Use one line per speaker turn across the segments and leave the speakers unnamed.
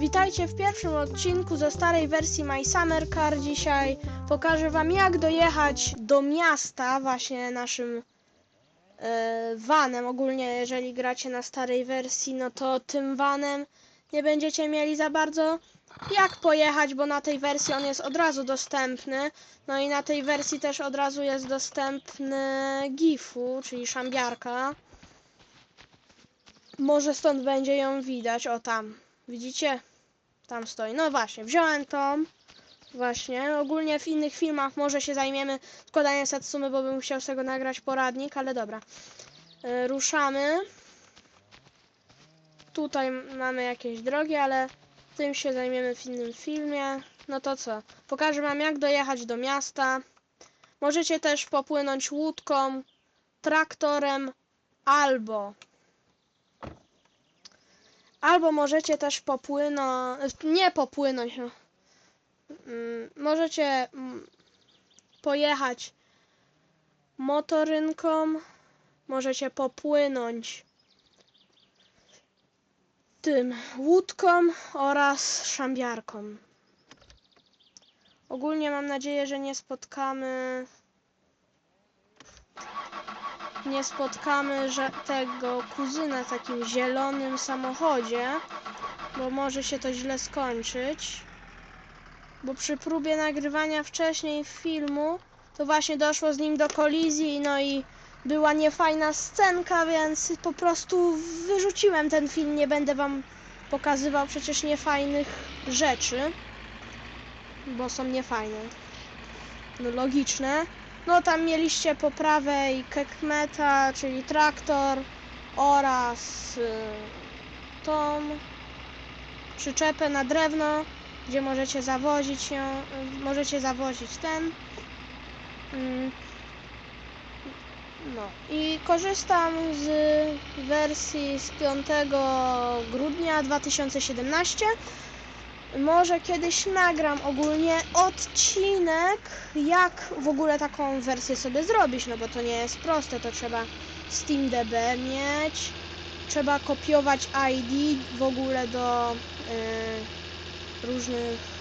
Witajcie w pierwszym odcinku ze starej wersji My Summer Car. Dzisiaj pokażę wam jak dojechać do miasta właśnie naszym e, vanem. Ogólnie jeżeli gracie na starej wersji, no to tym vanem nie będziecie mieli za bardzo jak pojechać, bo na tej wersji on jest od razu dostępny. No i na tej wersji też od razu jest dostępny GIF-u, czyli szambiarka. Może stąd będzie ją widać, o tam. Widzicie? Tam stoi. No właśnie, wziąłem tą. Właśnie. Ogólnie w innych filmach może się zajmiemy składaniem Satsumy, bo bym chciał z tego nagrać poradnik, ale dobra. E, ruszamy. Tutaj mamy jakieś drogi, ale tym się zajmiemy w innym filmie. No to co? Pokażę wam jak dojechać do miasta. Możecie też popłynąć łódką, traktorem albo Albo możecie też popłynąć, nie popłynąć, no. Mm, Możecie mm, pojechać motorynką, możecie popłynąć tym łódką oraz szambiarką. Ogólnie mam nadzieję, że nie spotkamy nie spotkamy że tego kuzyna w takim zielonym samochodzie, bo może się to źle skończyć. Bo przy próbie nagrywania wcześniej filmu, to właśnie doszło z nim do kolizji, no i była niefajna scenka, więc po prostu wyrzuciłem ten film. Nie będę wam pokazywał przecież niefajnych rzeczy, bo są niefajne. No logiczne. No tam mieliście po prawej Kekmeta, czyli traktor oraz y, tą przyczepę na drewno, gdzie możecie zawozić ją, y, możecie zawozić ten. Mm. No i korzystam z wersji z 5 grudnia 2017 może kiedyś nagram ogólnie odcinek, jak w ogóle taką wersję sobie zrobić, no bo to nie jest proste, to trzeba SteamDB mieć, trzeba kopiować ID w ogóle do y, różnych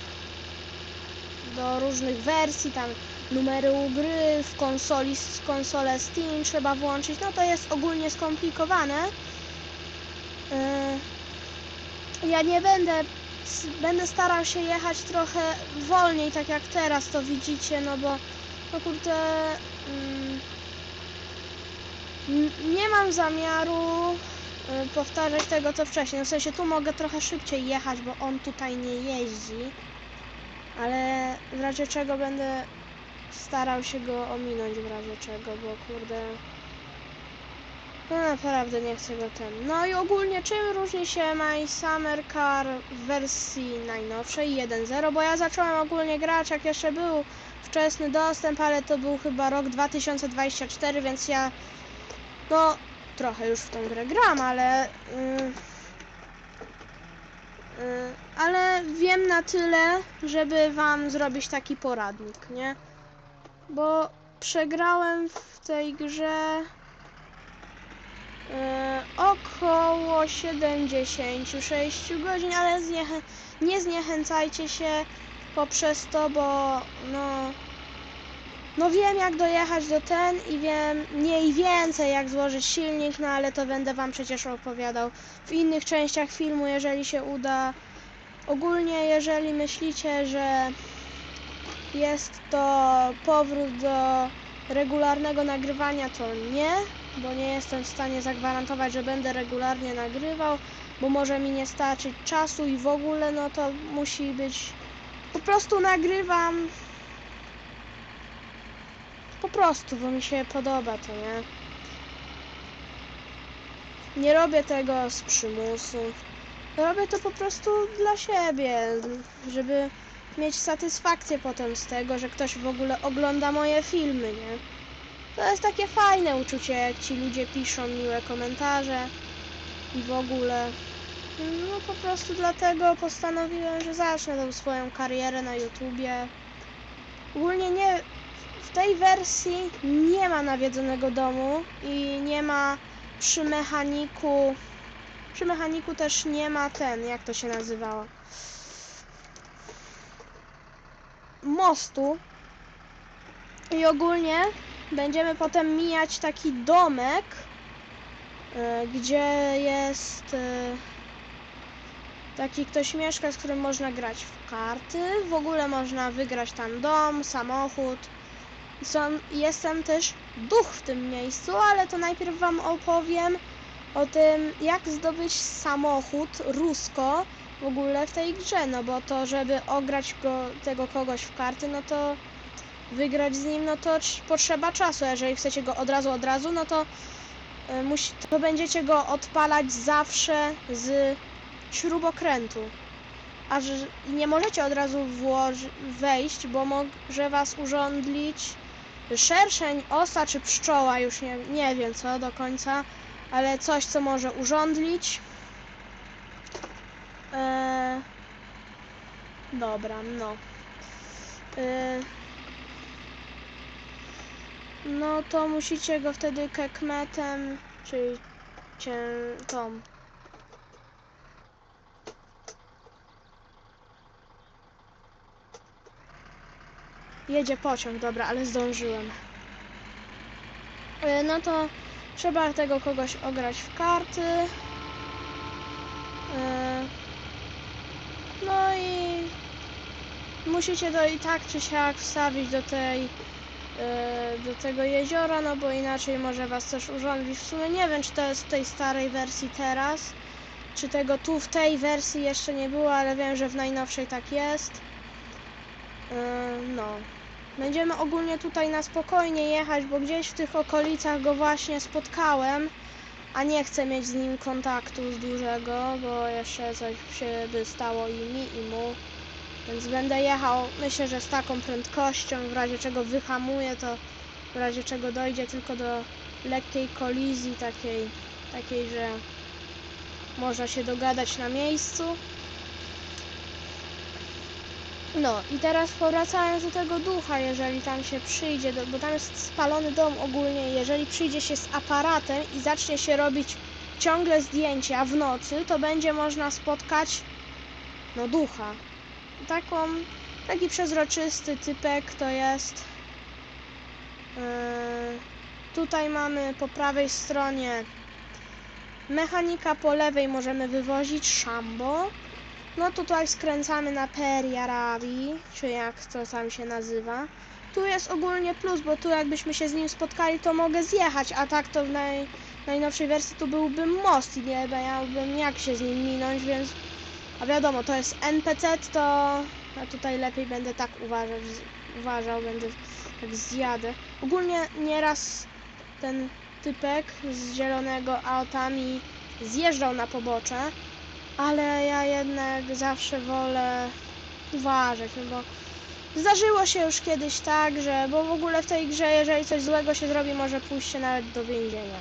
do różnych wersji, tam numery gry, w konsoli, z konsolę Steam trzeba włączyć, no to jest ogólnie skomplikowane. Y, ja nie będę będę starał się jechać trochę wolniej, tak jak teraz to widzicie, no bo no kurde mm, nie mam zamiaru y, powtarzać tego co wcześniej. W sensie tu mogę trochę szybciej jechać, bo on tutaj nie jeździ, ale w razie czego będę starał się go ominąć w razie czego, bo kurde no naprawdę nie chcę go ten. No i ogólnie czym różni się My Summer Car w wersji najnowszej 1.0, bo ja zacząłem ogólnie grać jak jeszcze był wczesny dostęp, ale to był chyba rok 2024, więc ja no trochę już w tą grę gram, ale yy, yy, ale wiem na tyle, żeby wam zrobić taki poradnik, nie? Bo przegrałem w tej grze około 76 godzin, ale zniechę nie zniechęcajcie się poprzez to, bo no, no wiem jak dojechać do ten i wiem mniej więcej jak złożyć silnik, no ale to będę wam przecież opowiadał w innych częściach filmu, jeżeli się uda. Ogólnie jeżeli myślicie, że jest to powrót do regularnego nagrywania, to nie, bo nie jestem w stanie zagwarantować, że będę regularnie nagrywał, bo może mi nie starczyć czasu i w ogóle, no to musi być. Po prostu nagrywam. Po prostu, bo mi się podoba to, nie? Nie robię tego z przymusu. Robię to po prostu dla siebie, żeby mieć satysfakcję potem z tego, że ktoś w ogóle ogląda moje filmy, nie? To jest takie fajne uczucie, jak ci ludzie piszą miłe komentarze i w ogóle. No po prostu dlatego postanowiłem, że zacznę tą swoją karierę na YouTubie. Ogólnie nie. W tej wersji nie ma nawiedzonego domu i nie ma przy mechaniku przy mechaniku też nie ma ten, jak to się nazywało? Mostu. I ogólnie będziemy potem mijać taki domek, e, gdzie jest e, taki ktoś mieszka, z którym można grać w karty. W ogóle można wygrać tam dom, samochód. Są, jest tam też duch w tym miejscu, ale to najpierw Wam opowiem o tym, jak zdobyć samochód Rusko w ogóle w tej grze, no bo to, żeby ograć go, tego kogoś w karty, no to wygrać z nim, no to trz- potrzeba czasu. Jeżeli chcecie go od razu, od razu, no to, y, musi, to będziecie go odpalać zawsze z śrubokrętu. A nie możecie od razu wejść, bo może was urządlić szerszeń, osa czy pszczoła, już nie, nie wiem co do końca, ale coś, co może urządlić. Dobra, no. Eee, no to musicie go wtedy kekmetem, czyli cię, tą Jedzie pociąg, dobra, ale zdążyłem. E, No to trzeba tego kogoś ograć w karty. E, No i musicie to i tak czy siak wstawić do tej e, do tego jeziora, no bo inaczej może was też urządlić. W sumie nie wiem, czy to jest w tej starej wersji teraz, czy tego tu w tej wersji jeszcze nie było, ale wiem, że w najnowszej tak jest. E, No. Będziemy ogólnie tutaj na spokojnie jechać, bo gdzieś w tych okolicach go właśnie spotkałem, a nie chcę mieć z nim kontaktu z dużego, bo jeszcze coś się by stało i mi, i mu. Więc będę jechał, myślę, że z taką prędkością, w razie czego wyhamuję, to w razie czego dojdzie tylko do lekkiej kolizji, takiej, takiej, że można się dogadać na miejscu. No i teraz powracając do tego ducha, jeżeli tam się przyjdzie, do, bo tam jest spalony dom ogólnie, jeżeli przyjdzie się z aparatem i zacznie się robić ciągle zdjęcia w nocy, to będzie można spotkać no ducha. Taką, taki przezroczysty typek to jest. Yy, tutaj mamy po prawej stronie mechanika, po lewej możemy wywozić szambo. No tutaj skręcamy na Periarabi, czy jak to tam się nazywa. Tu jest ogólnie plus, bo tu jakbyśmy się z nim spotkali, to mogę zjechać, a tak to w naj, najnowszej wersji tu byłby most i nie miałbym jak się z nim minąć, więc... A wiadomo, to jest NPC, to ja tutaj lepiej będę tak uważać, uważał, będę tak zjadę. Ogólnie nieraz ten typek z zielonego autami zjeżdżał na pobocze, ale ja jednak zawsze wolę uważać, no bo zdarzyło się już kiedyś tak, że, bo w ogóle w tej grze, jeżeli coś złego się zrobi, może pójść się nawet do więzienia.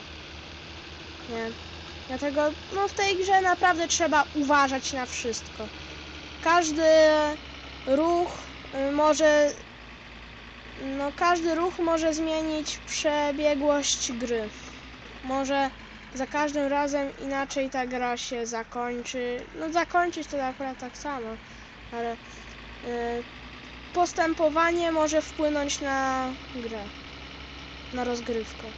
Nie. Dlatego, no w tej grze naprawdę trzeba uważać na wszystko. Każdy ruch y, może, no każdy ruch może zmienić przebiegłość gry. Może za każdym razem inaczej ta gra się zakończy. No zakończyć to akurat tak samo, ale y, postępowanie może wpłynąć na grę, na rozgrywkę.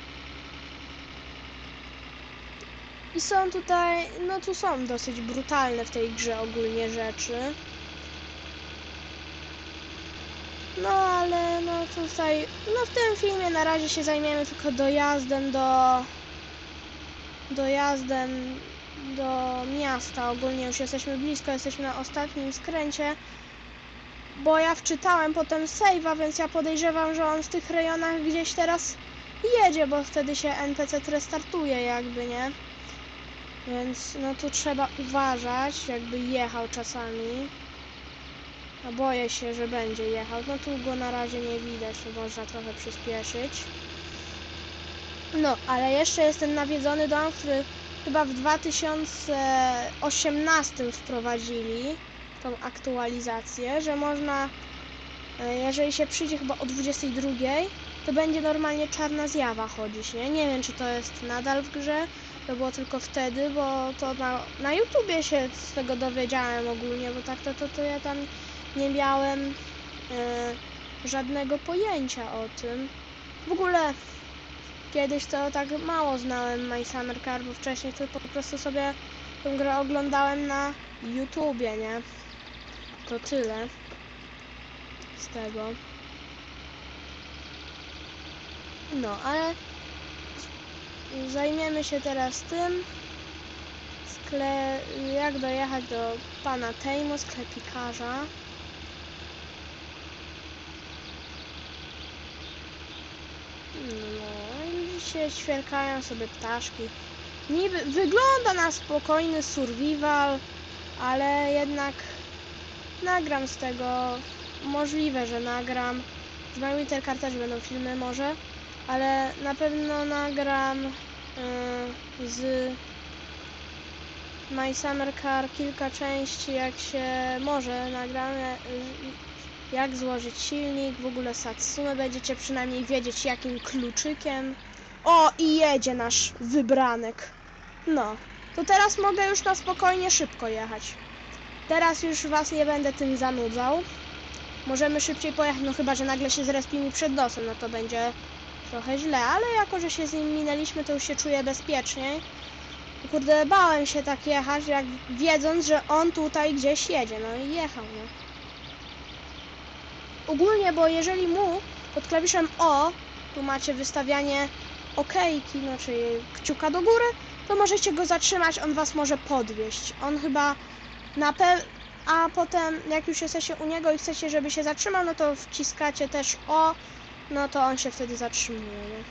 I są tutaj, no tu są dosyć brutalne w tej grze ogólnie rzeczy. No ale no tutaj, no w tym filmie na razie się zajmiemy tylko dojazdem do dojazdem do miasta. Ogólnie już jesteśmy blisko, jesteśmy na ostatnim skręcie. Bo ja wczytałem potem save'a, więc ja podejrzewam, że on w tych rejonach gdzieś teraz jedzie, bo wtedy się NPC restartuje jakby, nie? Więc no tu trzeba uważać, jakby jechał czasami. A boję się, że będzie jechał. No tu go na razie nie widać, można trochę przyspieszyć. No, ale jeszcze jest ten nawiedzony dom, który chyba w 2018 wprowadzili tą aktualizację, że można, e, jeżeli się przyjdzie chyba o 22, to będzie normalnie czarna zjawa chodzić, nie? Nie wiem, czy to jest nadal w grze, to było tylko wtedy, bo to na, na YouTubie się z tego dowiedziałem ogólnie, bo tak to, to, to ja tam nie miałem e, żadnego pojęcia o tym. W ogóle kiedyś to tak mało znałem My Summer Car, bo wcześniej to po prostu sobie tę grę oglądałem na YouTubie, nie? To tyle z tego. No, ale zajmiemy się teraz tym, skle... jak dojechać do pana Tejmo, sklepikarza. No i dzisiaj ćwierkają sobie ptaszki. Niby wygląda na spokojny survival, ale jednak nagram z tego. Możliwe, że nagram. Z My Winter Car też będą filmy może, ale na pewno nagram y, z My Summer Car kilka części, jak się może nagram, e, y, jak złożyć silnik, w ogóle Satsume będziecie przynajmniej wiedzieć jakim kluczykiem. O, i jedzie nasz wybranek. No, to teraz mogę już na spokojnie szybko jechać. Teraz już was nie będę tym zanudzał. Możemy szybciej pojechać, no chyba, że nagle się zrespi mi przed nosem, no to będzie trochę źle, ale jako, że się z nim minęliśmy, to już się czuję bezpieczniej. Kurde, bałem się tak jechać, jak wiedząc, że on tutaj gdzieś jedzie, no i jechał, no. Ogólnie, bo jeżeli mu pod klawiszem O, tu macie wystawianie okejki, czyli kciuka do góry, to możecie go zatrzymać, on was może podwieźć. On chyba na pe... A potem, jak już jesteście u niego i chcecie, żeby się zatrzymał, no to wciskacie też O, no to on się wtedy zatrzymuje, nie?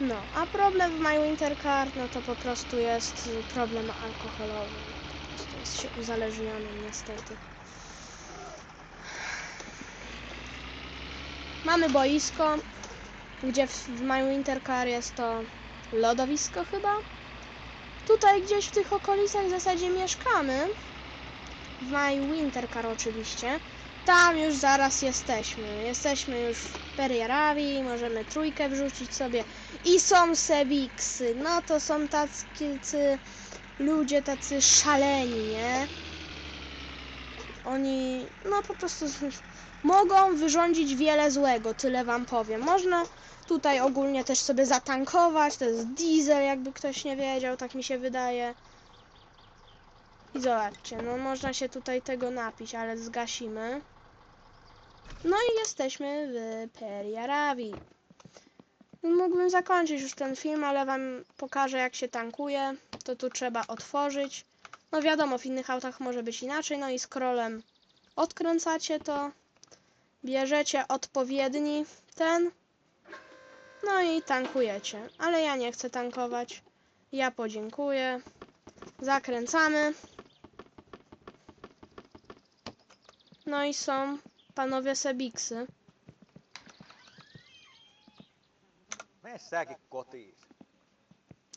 No, a problem w My Winter Car, no to po prostu jest problem alkoholowy. Prostu jest się uzależnionym, niestety. Mamy boisko, gdzie w, My Winter Car jest to lodowisko chyba. Tutaj gdzieś w tych okolicach w zasadzie mieszkamy. W My Winter Car oczywiście. Tam już zaraz jesteśmy. Jesteśmy już w Periarawi, możemy trójkę wrzucić sobie. I są Sebiksy. No to są tacy ludzie tacy szaleni, nie? Oni, no po prostu mogą wyrządzić wiele złego, tyle wam powiem. Można tutaj ogólnie też sobie zatankować, to jest diesel, jakby ktoś nie wiedział, tak mi się wydaje. I zobaczcie, no można się tutaj tego napić, ale zgasimy. No i jesteśmy w Periarawi. Mógłbym zakończyć już ten film, ale wam pokażę jak się tankuje. To tu trzeba otworzyć. No wiadomo, w innych autach może być inaczej. No i scrollem odkręcacie to. Bierzecie odpowiedni ten. No i tankujecie. Ale ja nie chcę tankować. Ja podziękuję. Zakręcamy. No i są panowie Sebiksy.
Mene säkin kotiin.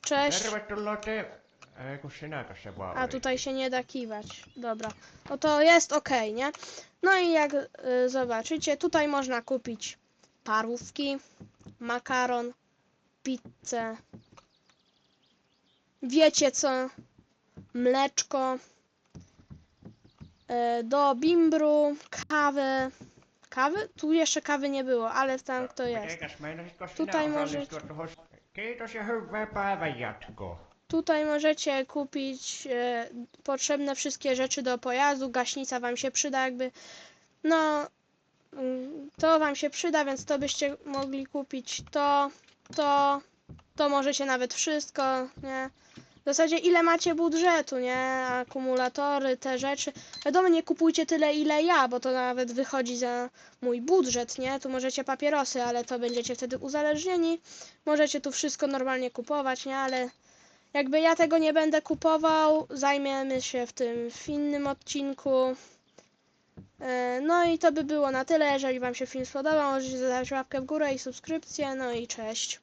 Cześć.
Tervetuloa te... Ei kun sinä tässä vaan
A
olit.
tutaj się nie da kiwać. Dobra. No to jest ok, nie? No i jak y, zobaczycie, tutaj można kupić parówki, makaron, pizzę. Wiecie co? Mleczko. y, Do bimbru, kawę. Kawy? Tu jeszcze kawy nie było, ale tam to jest.
Mitenkäs meinasitko sinä
Tutaj
jatkoa.
Tutaj możecie kupić e, potrzebne wszystkie rzeczy do pojazdu. Gaśnica wam się przyda, jakby. No, mm, to wam się przyda, więc to byście mogli kupić to, to, to możecie nawet wszystko, nie? W zasadzie ile macie budżetu, nie? Akumulatory, te rzeczy. Wiadomo, nie kupujcie tyle ile ja, bo to nawet wychodzi za mój budżet, nie? Tu możecie papierosy, ale to będziecie wtedy uzależnieni. Możecie tu wszystko normalnie kupować, nie? Ale jakby ja tego nie będę kupował, zajmiemy się w tym w innym odcinku. E, No i to by było na tyle. Jeżeli Wam się film spodobał, możecie zostawić łapkę w górę i subskrypcję. No i cześć.